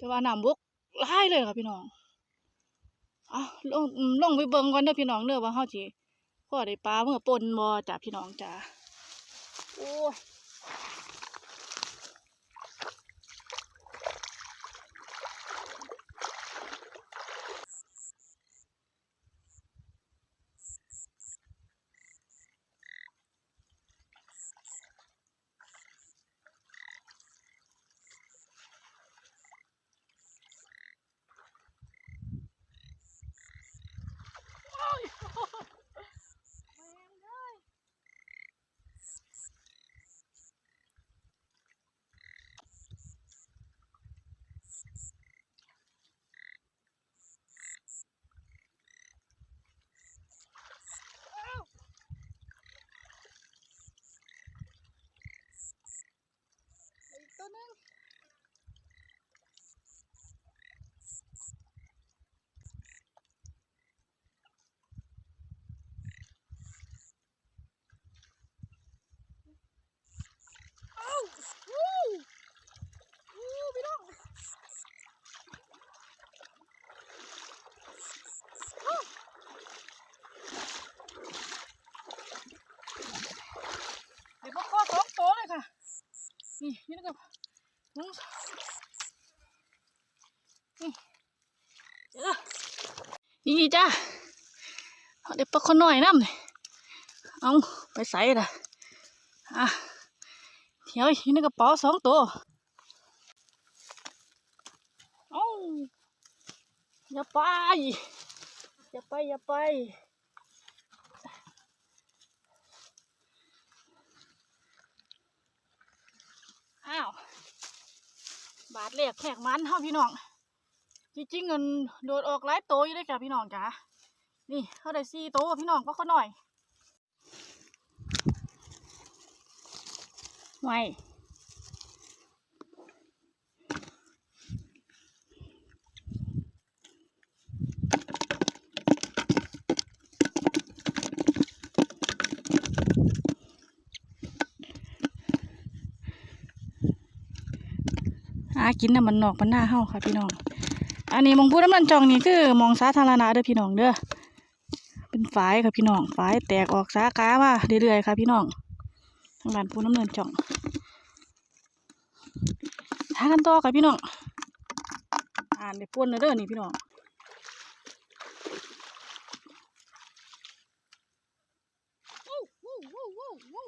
แต่ว่าน้ำบกหลเลยค่ะพี่น้องอะลงอืมลงไปเบิ่งก่อนเด้อพี่น้องเด้อว่าเฮาสิพอได้ปลาเมื่อปนบ่จ้ะพี่น้องจ้ะโอ้กตัวหนึงเอ้าวู้วู้พี่น้องอ้าวเดี๋ยวพวกข้อสองตัวเลยค่ะ นี่นี่นะครับน้องนี่เดี๋ยวนะนี่จ้าเอาเด็กปลาคนหน่อยน้ำเลยเอาไปใส่ละอะเที่ยวอยู่ในกระเป๋าสองตัวเอาอย่าไปอย่าไปอย่าไป อ้าว ดแหลกแขกมันเท่าพี่น้องจริงๆเงินโดดออกหลายโตอยู่เลยจ้ะพี่น้องจ้ะนี่เขาได้สี่โตพี่น้องก็เขาหน่อยไว้ กินน้ำมันนอกมันหน้าเฮาค่ะพี่น้อง อันนี้มองพูดน้ำมันจองนี่คือมองสาธารณะเด้อพี่น้องเด้อ เป็นฝายค่ะพี่น้องฝายแตกออกสาขาว่าเรื่อยๆค่ะพี่น้อง ทางด้านพูน้ำเนินจองทากันต่อค่ะพี่น้อง อ่านได้ป่วป้วเด้อนี่พี่น้องวู้วู้วู้วู้วู้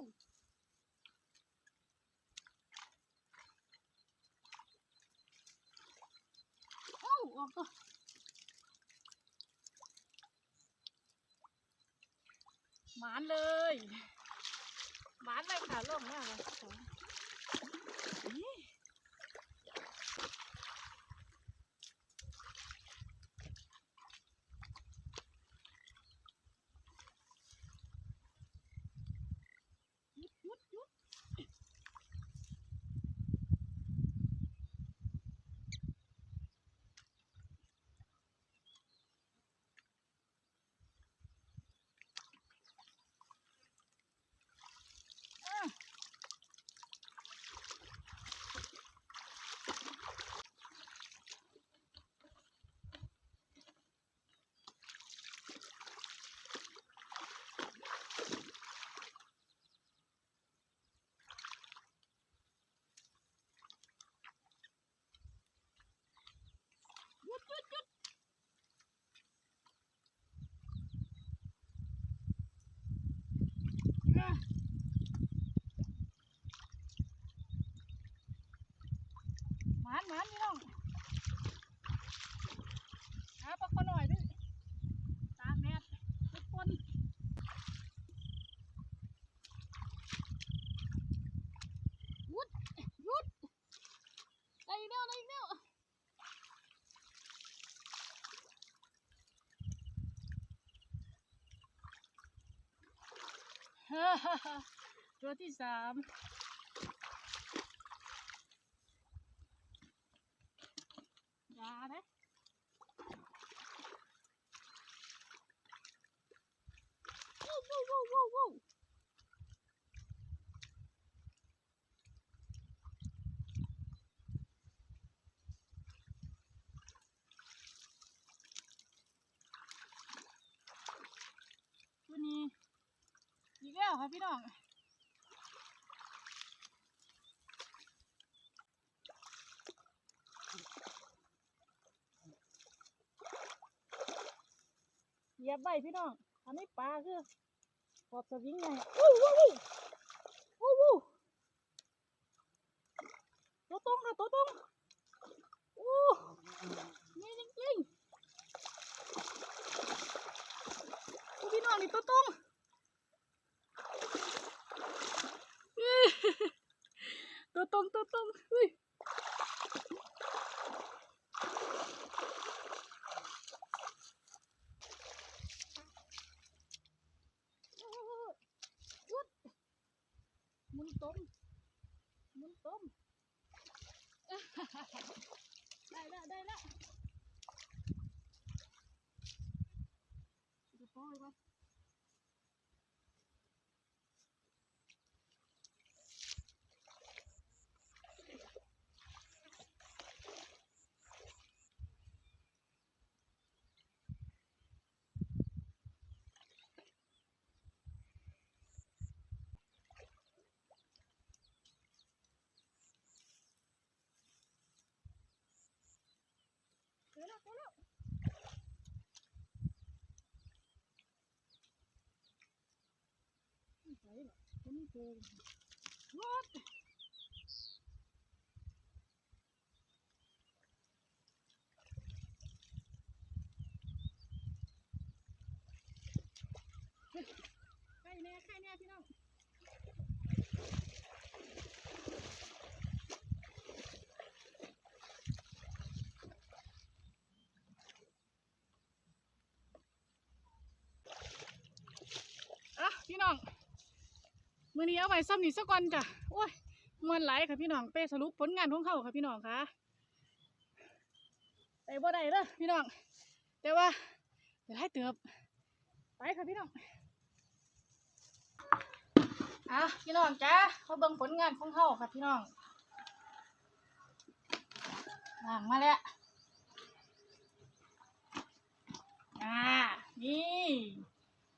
โอ้ออกตัว หมานเลยหมานเลยค่ะล่มมากเลยนี่ยุดยุดยุดยุดยุดยุดอะหมานหมานพี่น้องหาปลาขอหน่อยดิตาแดดทุกคนหยุดหยุดได้อีกแล้วได้อีกแล้วตัวที่สาม ว้าตัวนี้อีกแล้วค่ะพี่น้องเหยียบใบพี่น้องทำนี้ปลาคือ ขอบสวิงไงวู้วู้วู้วู้วู้ตัวตรงค่ะตัวตรงโอ้นี่จริงๆดูพี่น้องนี่ตัวตรงตัวตรงตัวตรงเฮ้ยวุดหมุน ต้มหมุนต้มได้แล้วได้แล้วจะปล่อยมั้ย เจอแล้วเจอแล้ว ไม่ใช่หรอกฉันไม่เจอวัดใครแน่ใครแน่พี่น้องอะพี่น้อง มือนี้เอาไว้ซ้ำนี่สักก่อนจ้ะโอ้ยมวนไหลค่ะพี่น้องไปสรุปผลงานของเขาค่ะพี่น้องค่ะแต่บ่ได้เด้อพี่น้อง แต่ว่าเดี๋ยวให้เติบไปค่ะพี่น้องอะพี่น้องจ้าเขาเบิ่งผลงานของเขาค่ะพี่น้องล่างมาแล้วอ่านี่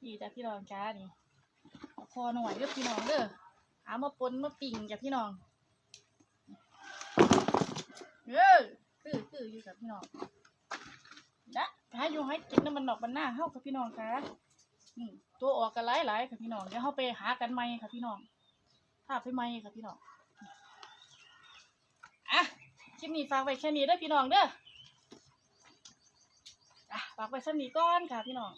นี่จ้ะพี่น้องจ้านี่ คอหน่อยเด้อพี่น้องเด้อเอามาปนมาปิ่งจ้ะพี่น้องเออคือคืออยู่จ้ะพี่น้องนะถ้าอยู่ให้กินน้ำมันดอกมันหน้าเฮาค่ะพี่น้องค่ะตัวออกกันหลายหลายค่ะพี่น้องเดี๋ยวเฮาไปหากันใหม่ค่ะพี่น้องภาพไปใหม่ค่ะพี่น้องอะคลิปนี้ฝากไว้แค่นี้เด้อพี่น้องเด้ออะฝากไว้สักนี้ก่อนค่ะพี่น้อง